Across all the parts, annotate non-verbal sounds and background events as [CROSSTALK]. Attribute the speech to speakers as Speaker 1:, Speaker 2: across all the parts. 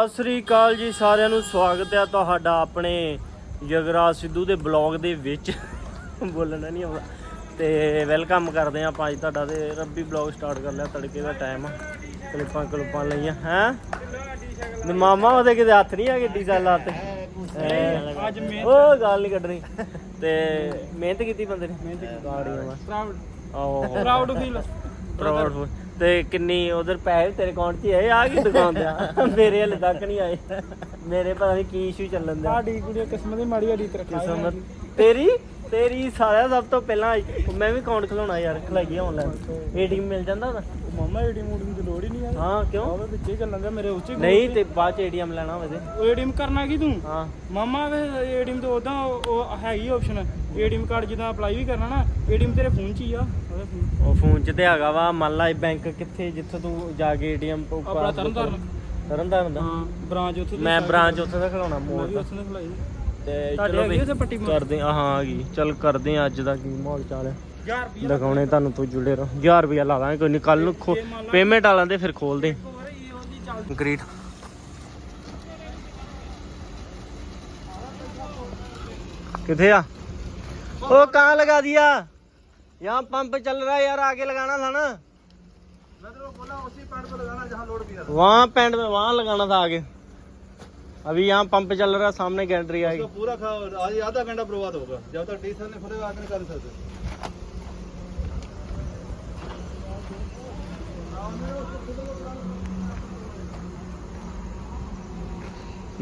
Speaker 1: ਸਤਿ ਸ੍ਰੀ ਅਕਾਲ ਜੀ ਸਾਰਿਆਂ ਨੂੰ ਸਵਾਗਤ ਹੈ ਤੁਹਾਡਾ ਆਪਣੇ ਜਗਰਾਜ ਸਿੱਧੂ ਦੇ ਬਲੌਗ ਦੇ ਵਿੱਚ। ਬੋਲਣਾ ਨਹੀਂ ਆਉਂਦਾ। ਤੇ ਵੈਲਕਮ ਕਰਦੇ ਆਪਾਂ ਅੱਜ ਤੁਹਾਡਾ ਤੇ ਰੱਬੀ ਬਲੌਗ ਸਟਾਰਟ ਕਰ ਲਿਆ ਤੜਕੇ ਦਾ ਟਾਈਮ ਕਲਿੱਪਾਂ ਕਲੁੱਪਾਂ ਲਈਆਂ ਹੈ? ਤੇ ਮਾਮਾ ਉਹਦੇ ਕਿਤੇ ਹੱਥ ਨਹੀਂ ਆ ਗੱਡੀ ਸਾਲ ਲਾਤੇ
Speaker 2: ਅੱਜ ਮਿਹਨਤ-
Speaker 1: ਉਹ ਗੱਲ ਨਹੀਂ ਕੱਢਣੀ। ਤੇ ਮਿਹਨਤ ਕੀਤੀ ਬੰਦੇ ਨੇ? ਮਿਹਨਤ ਗਾੜੀਆਂ ਵਾ
Speaker 2: ਪ੍ਰਾਊਡ
Speaker 1: ਆਹੋ।
Speaker 2: ਪ੍ਰਾਊਡ ਫੀਲ
Speaker 1: ਪ੍ਰਾਊਡ ਤੇ ਕਿੰਨੀ ਉਧਰ ਪੈਸੇ ਤੇਰੇ ਅਕਾਊਂਟ 'ਚ ਹੀ ਆਏ ਆ ਕੀ ਦੁਕਾਨ ਤੇ ਆ? ਮੇਰੇ ਹਲੇ ਤੱਕ ਨਹੀਂ ਆਏ। ਮੇਰੇ ਪਤਾ ਨਹੀਂ ਕੀ ਇਸ਼ੂ ਚੱਲਣ ਦਿਆ।
Speaker 2: ਸਾਡੀ ਕੁੜੀ ਕਿਸਮਤ ਦੀ ਮਾੜੀ ਆੜੀ ਤਰੱਕੀ
Speaker 1: ਕਿਸਮਤ ਤੇਰੀ? ਤੇਰੀ ਸਾਰਿਆਂ ਸਭ ਤੋਂ ਪਹਿਲਾਂ। ਮੈਂ ਵੀ ਅਕਾਊਂਟ ਖਲਾਉਣਾ ਯਾਰ ਖਲਾਈਏ ਆਨਲਾਈਨ ਏਟੀਐਮ ਮਿਲ ਜਾਂਦਾ ਉਹਦਾ?
Speaker 2: ਮਾਮਾ ਏਡੀ ਮੂਡ ਦੀ ਲੋੜ ਹੀ ਨਹੀਂ ਆ।
Speaker 1: ਹਾਂ ਕਿਉਂ?
Speaker 2: ਆਵੇ ਵਿੱਚੇ ਚੱਲਣ ਦਾ ਮੇਰੇ ਉੱਚੇ
Speaker 1: ਨਹੀਂ ਤੇ ਬਾਅਦ ਚ ਏਟੀਐਮ ਲੈਣਾ ਹੋਵੇ ਤੇ
Speaker 2: ਉਹ ਏਡੀਐਮ ਕਰਨਾ ਕੀ ਤੂੰ?
Speaker 1: ਹਾਂ।
Speaker 2: ਮਾਮਾ ਵੇ ਏਡੀਐਮ ਤੇ ਉਦਾਂ ਉਹ ਹੈਗੀ ਆਪਸ਼ਨ ਏਡੀਐਮ ਕਾਰਡ ਜਿੱਦਾਂ ਅਪਲਾਈ ਵੀ ਕਰਨਾ ਨਾ ਏਡੀਐਮ ਤੇਰੇ ਫੋਨ 'ਚ ਹੀ ਆ।
Speaker 1: ਉਹ ਫੋਨ 'ਚ ਤੇ ਹੈਗਾ ਵਾ ਮੰਨ ਲਾ ਇਹ ਬੈਂਕ ਕਿੱਥੇ ਜਿੱਥੋਂ ਤੂੰ ਜਾ ਕੇ ਏਟੀਐਮ
Speaker 2: ਆਪਣਾ ਤਰਨਤਾਰਨ
Speaker 1: ਤਰਨਤਾਰਨ ਦਾ?
Speaker 2: ਬ੍ਰਾਂਚ ਉੱਥੇ
Speaker 1: ਮੈਂ ਬ੍ਰਾਂਚ ਉੱਥੇ ਦਾ ਖਲਾਉਣਾ ਮੋੜ ਤੇ। ਚਲੋ ਵੀ ਕਰਦੇ ਆ ਹਾਂ ਆ ਚਲ ਕਰਦੇ ਆ ਅੱਜ ਦਾ ਕੀ ਮਾਹੌਲ ਚਾਲ ਹੈ ਤੁਹਾਨੂੰ ਤੋਂ ਜੁੜੇ ਰਹੋ। 1000 ਰੁਪਇਆ ਲਾ ਦਾਂਗੇ ਕੋਈ ਨਹੀਂ ਕੱਲ ਨੂੰ ਪੇਮੈਂਟ ਆ ਲਾਂਦੇ ਫਿਰ ਖੋਲਦੇ ਇਹ
Speaker 2: ਉਹਦੀ
Speaker 1: ਕਿੱਥੇ ਆ? ਉਹ ਕਾਂ ਲਗਾ ਦਿਆ। यहाँ पंप चल रहा है यार आगे लगाना था ना वहाँ पैंट में वहाँ लगाना था आगे अभी यहाँ पंप चल रहा है सामने गैंट्री आएगी
Speaker 3: पूरा खा आज आधा घंटा बर्बाद होगा जब तक डीजल नहीं खुलेगा आगे नहीं कर सकते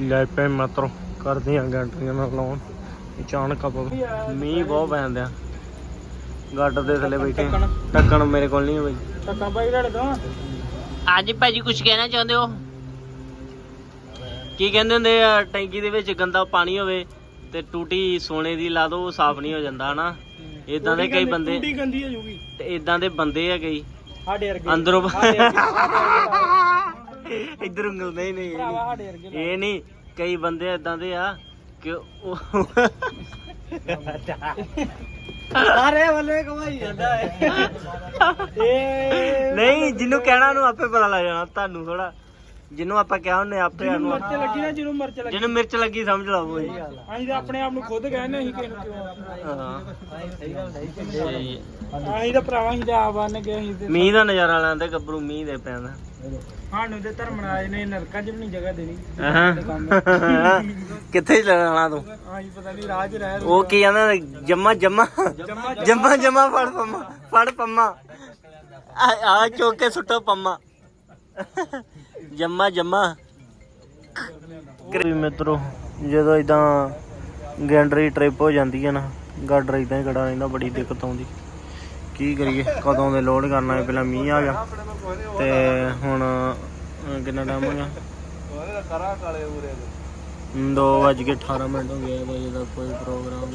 Speaker 1: ਲੈ ਪੈ ਮਤਰੋ ਕਰਦੇ ਆ ਗੈਂਟਰੀਆਂ ਨਾਲ ਲਾਉਣ ਅਚਾਨਕ ਆ ਪਵੇ ਮੀਂਹ ਬਹੁਤ ਪੈਂਦਾ ਗੱਡ ਦੇ ਥੱਲੇ ਬੈਠੇ
Speaker 2: ਢੱਕਣ।
Speaker 1: ਟੱਕਣ ਮੇਰੇ ਕੋਲ ਨਹੀਂ ਹੈ ਬਈ।
Speaker 2: ਟੱਕਾ ਬਾਈ ਰੜ ਦੋ
Speaker 1: ਹਾਂਜੀ ਭਾਜੀ ਕੁਝ ਕਹਿਣਾ ਚਾਹੁੰਦੇ ਹੋ? ਕੀ ਕਹਿੰਦੇ ਹੁੰਦੇ ਆ ਟੈਂਕੀ ਦੇ ਵਿੱਚ ਗੰਦਾ ਪਾਣੀ ਹੋਵੇ ਤੇ ਟੂਟੀ ਸੋਨੇ ਦੀ ਲਾ ਦੋ ਉਹ ਸਾਫ਼ ਨਹੀਂ ਹੋ ਜਾਂਦਾ ਹਨਾ? ਇਦਾਂ ਦੇ ਕਈ ਬੰਦੇ
Speaker 2: ਟੁੱਟੀ ਗੰਦੀ ਹੋ ਜੂਗੀ।
Speaker 1: ਤੇ ਇਦਾਂ ਦੇ ਬੰਦੇ ਆ ਕਈ।
Speaker 2: ਸਾਡੇ ਵਰਗੇ।
Speaker 1: ਅੰਦਰੋਂ
Speaker 2: ਸਾਡੇ ਵਰਗੇ,
Speaker 1: ਇੱਧਰ ਉਂਗਲ ਨਹੀਂ ਨਹੀਂ। ਇਹ
Speaker 2: ਭਰਾਵਾ। ਸਾਡੇ ਵਰਗੇ
Speaker 1: ਇਹ ਨਹੀਂ ਕਈ ਬੰਦੇ ਇਦਾਂ ਦੇ ਆ ਕਿ ਉਹ [LAUGHS]
Speaker 2: ਸਾਰੇ ਵੱਲੇ ਕਮਾਈ ਜਾਂਦਾ ਹੈ ਇਹ
Speaker 1: ਨਹੀਂ ਜਿਹਨੂੰ ਕਹਿਣਾ ਨੂੰ ਆਪੇ ਪਤਾ ਲੱਗ ਜਾਣਾ ਤੁਹਾਨੂੰ ਥੋੜਾ ਜਿਹਨੂੰ ਆਪਾਂ ਕਿਹਾ ਉਹਨੇ ਆਪੇ
Speaker 2: ਜਿਹਨੂੰ
Speaker 1: ਨੂੰ
Speaker 2: ਮਿਰਚ ਲੱਗੀ ਨਾ ਜਿਹਨੂੰ ਮਿਰਚ ਲੱਗੀ।
Speaker 1: ਜਿਹਨੂੰ ਮਿਰਚ ਲੱਗੀ ਸਮਝ ਲਓ ਜੀ
Speaker 2: ਅਸੀਂ ਤਾਂ ਆਪਣੇ ਆਪ ਨੂੰ ਖੁਦ ਕਹਿੰਦੇ ਅਸੀਂ ਕਿਸੇ ਨੂੰ ਕਿਉਂ
Speaker 1: ਹਾਂ ਸਹੀ ਹੈ।
Speaker 2: ਅਸੀਂ ਤਾਂ ਭਰਾਵਾ ਅਸੀਂ ਤਾਂ ਆਪ ਬੰਨ ਗਏ ਅਸੀਂ ਤੇ
Speaker 1: ਮੀਂਹ ਦਾ ਨਜ਼ਾਰਾ ਲੈਂਦੇ ਗੱਭਰੂ ਮੀਂਹ ਦੇ ਪੈਂਦਾ
Speaker 2: ਸਾਨੂੰ ਤੇ ਧਰਮਰਾਜ ਨੇ ਨਰਕਾਂ 'ਚ ਵੀ ਨਹੀਂ ਜਗ੍ਹਾ ਦੇਣੀ।
Speaker 1: ਹਾਂ। ਕਿੱਥੇ ਚਲਾਣਾ ਤੂੰ?
Speaker 2: ਅਸੀਂ ਪਤਾ ਨਹੀਂ ਰਾਹ 'ਚ ਰਹਿ
Speaker 1: ਉਹ ਕੀ ਕਹਿੰਦਾ ਜੰਮਾ ਜੰਮਾ। ਜੰਮਾ ਜੰਮਾ। ਫੜ ਪੰਮਾ ਫੜ ਪੰਮਾ। ਆ ਆ ਚੁੱਕ ਕੇ ਸੁੱਟੋ ਪੰਮਾ। ਜੰਮਾ ਜੰਮਾ। ਕਰੀ ਮਿੱਤਰੋ ਜਦੋਂ ਇਦਾਂ ਗੈਂਡਰੀ ਟ੍ਰਿਪ ਹੋ ਜਾਂਦੀ ਹੈ ਨਾ ਗਾਡਰ ਇਦਾਂ ਹੀ ਖੜਾ ਰਹਿੰਦਾ ਬੜੀ ਦਿੱਕਤ ਆਉਂਦੀ। ਕੀ ਕਰੀਏ ਕਦੋਂ ਦੇ ਲੋਡ ਕਰਨਾ ਹੈ ਪਹਿਲਾਂ ਮੀਂਹ ਆ ਗਿਆ। ਤੇ ਹੁਣ ਕਿੰਨਾ ਟਾਈਮ ਹੋ ਗਿਆ?
Speaker 3: ਉਹਨੇ ਕਰਾ ਕਾਲੇ ਪੂਰੇ
Speaker 1: ਦੋ ਵੱਜ ਕੇ 18 ਮਿੰਟ ਹੋ ਗਏ ਭਾਜੀ ਦਾ ਕੋਈ ਪ੍ਰੋਗਰਾਮ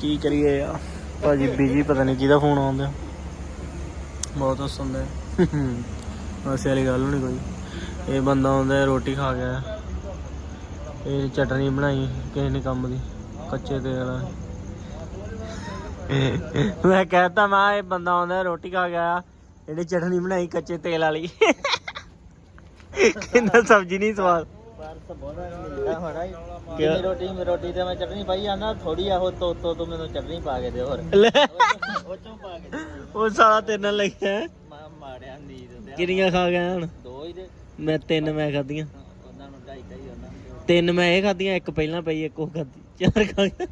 Speaker 1: ਕੀ ਕਰੀਏ ਯਾਰ? ਭਾਜੀ ਬਿਜ਼ੀ ਪਤਾ ਨਹੀਂ ਕਿਹਦਾ ਫੋਨ ਆਉਂਦਾ। ਬਹੁਤ ਹੱਸਦਾ ਐਸੇ ਵਾਲੀ ਗੱਲ ਨਹੀਂ ਕੋਈ। ਇਹ ਬੰਦਾ ਆਉਂਦਾ ਰੋਟੀ ਖਾ ਗਿਆ। ਇਹ ਚਟਨੀ ਬਣਾਈ ਕਿਸੇ ਨੇ ਕੰਮ ਦੀ, ਕੱਚੇ ਤੇਲ ਨਾਲ ਮੈਂ ਕਹਤਾ, ਮੈਂ ਇਹ ਬੰਦਾ ਆਉਂਦਾ ਰੋਟੀ ਖਾ ਗਿਆ। ਇਹਨੇ ਚਟਨੀ ਬਣਾਈ ਕੱਚੇ ਤੇਲ ਵਾਲੀ। ਕਿੰਨਾ ਸਬਜ਼ੀ ਨਹੀਂ ਸਵਾਦ। ਕਿਆ?
Speaker 4: ਰੋਟੀ ਰੋਟੀ ਤੇ ਮੈਂ ਚਟਨੀ ਪਾਈ ਜਾਂਦਾ ਥੋੜੀ ਆ ਉਹ ਤੋ ਤੋ ਤੂੰ ਮੈਨੂੰ ਚਟਨੀ ਪਾ ਕੇ ਦੇ ਹੋਰ।
Speaker 1: ਲੈ।
Speaker 4: ਉਹ ਚੋਂ ਪਾ ਕੇ ਦੇ
Speaker 1: ਉਹ ਸਾਲਾ ਤੇਰੇ ਨਾਲ ਲੱਗਿਆ ਹੈ।
Speaker 4: ਮੈਂ ਮਾਰਿਆ ਨੀਂਦ ਤੇ।
Speaker 1: ਕਿੰਨੀਆਂ ਖਾ ਗਿਆ ਹੁਣ?
Speaker 4: ਦੋ ਹੀ ਦੇ
Speaker 1: ਮੈਂ ਤਿੰਨ ਮੈਂ ਖਾਧੀਆਂ।
Speaker 4: ਉਹਨਾਂ ਨੂੰ ਢਾਈ ਢਾਈ ਉਹਨਾਂ ਨੂੰ
Speaker 1: ਤਿੰਨ ਮੈਂ ਇਹ ਖਾਧੀਆਂ ਇੱਕ ਪਹਿਲਾਂ ਪਈ ਇੱਕ ਉਹ ਖਾਧੀ। ਚਾਰ ਖਾ ਗਿਆ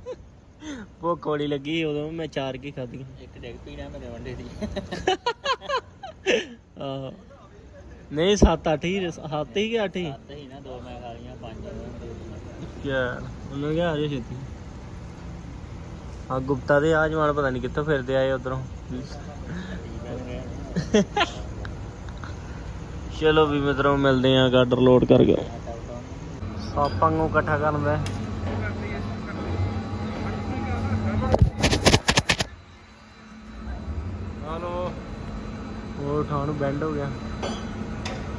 Speaker 1: ਭੁੱਖ ਬੜੀ ਲੱਗੀ ਉਦੋਂ ਮੈਂ ਚਾਰ ਕੀ ਖਾਧੀਆਂ।
Speaker 4: ਇੱਕ ਡਿੱਗ ਪੀਣਾ ਮੇਰੇ ਵੰਡੇ ਦੀ।
Speaker 1: ਆਹੋ। ਨਹੀਂ ਸੱਤ ਅੱਠ ਹੀ ਹੱਥ ਹੀ ਕਿ ਅੱਠ ਹੀ?
Speaker 4: ਸੱਤ ਹੀ ਨਾ ਦੋ ਮੈਂ
Speaker 1: ਯਾਰ ਉਹਨੂੰ ਆ ਜਾ ਛੇਤੀ। ਆ ਗੁਪਤਾ ਦੇ ਆ ਜਵਾਨ ਪਤਾ ਨਹੀਂ ਕਿੱਥੋਂ ਫਿਰਦੇ ਆਏ ਉਧਰੋਂ। ਚਲੋ ਵੀ ਮਿੱਤਰੋ ਮਿਲਦੇ ਆ ਗਾਡਰ ਲੋਡ ਕਰ ਗਿਆ ਸਾਪਾਂ ਨੂੰ ਇਕੱਠਾ ਕਰਨ ਦਾ।
Speaker 3: ਹਲੋ।
Speaker 1: ਉਹ ਠਾਣ ਬੈਂਡ ਹੋ ਗਿਆ।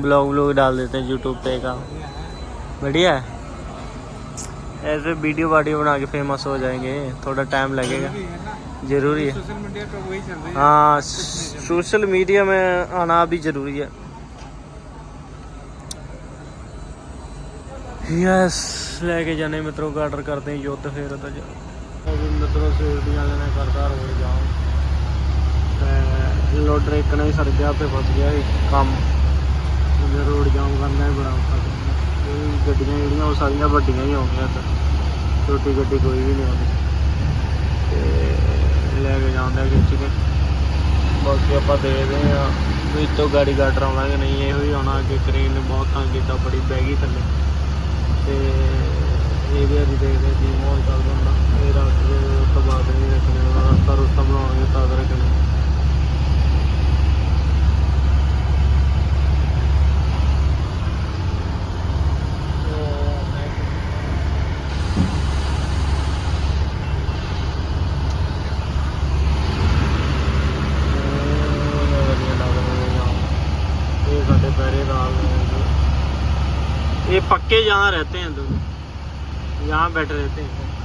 Speaker 1: ब्लॉग व्लॉग डाल देते हैं यूट्यूब पे का बढ़िया है ऐसे वीडियो वाडियो बना के फेमस हो जाएंगे थोड़ा टाइम लगेगा
Speaker 3: है ना
Speaker 1: जरूरी है
Speaker 3: सोशल मीडिया पे वही चल रही है
Speaker 1: हाँ सोशल मीडिया में आना भी जरूरी है यस लेके जाने मित्रों का ऑर्डर करते हैं युद्ध फिर तो जा अभी मित्रों से वाले ने करता रोड जाम ਤੇ ਲੋਡਰ ਇੱਕ ਨੇ ਸਰ ਗਿਆ ਤੇ ਫਸ ਗਿਆ ਇਹ ਕੰਮ ਉਹਨੇ ਰੋਡ ਜਾਮ ਕਰਨਾ ਹੀ ਬੜਾ ਔਖਾ ਕੰਮ ਹੈ। ਇਹ ਗੱਡੀਆਂ ਜਿਹੜੀਆਂ ਉਹ ਸਾਰੀਆਂ ਵੱਡੀਆਂ ਹੀ ਆਉਂਦੀਆਂ ਇੱਧਰ। ਛੋਟੀ ਗੱਡੀ ਕੋਈ ਵੀ ਨਹੀਂ ਆਉਂਦੀ। ਤੇ ਲੈ ਕੇ ਜਾਂਦੇ ਆ ਖਿੱਚ ਕੇ। ਬਾਕੀ ਆਪਾਂ ਦੇਖਦੇ ਆ ਵੀ ਤੋਂ ਗਾੜੀ ਗਾਟਰ ਆਉਣਾ ਕਿ ਨਹੀਂ, ਇਹੋ ਹੀ ਆਉਣਾ ਕਿ ਕ੍ਰੇਨ ਨੇ ਬਹੁਤ ਤੰਗ ਕੀਤਾ, ਬੜੀ ਬਹਿ ਗਈ ਥੱਲੇ। ਤੇ ਇਹ ਵੀ ਅਸੀਂ ਦੇਖਦੇ ਕੀ ਮਾਹੌਲ ਚੱਲਦਾ ਹੁੰਦਾ। ਇਹ ਰਾਤ ਦੇ ਤੋਂ ਬਾਅਦ ਨਹੀਂ ਰੱਖਣੇ ਉਹਨਾਂ ਰਸਤਾ ਰੁਸਤਾ ਬਣਾਉਣਗੇ ਤਦ ਰੱਖਣੇ पक्के यहाँ रहते हैं दोनों यहाँ बैठे रहते हैं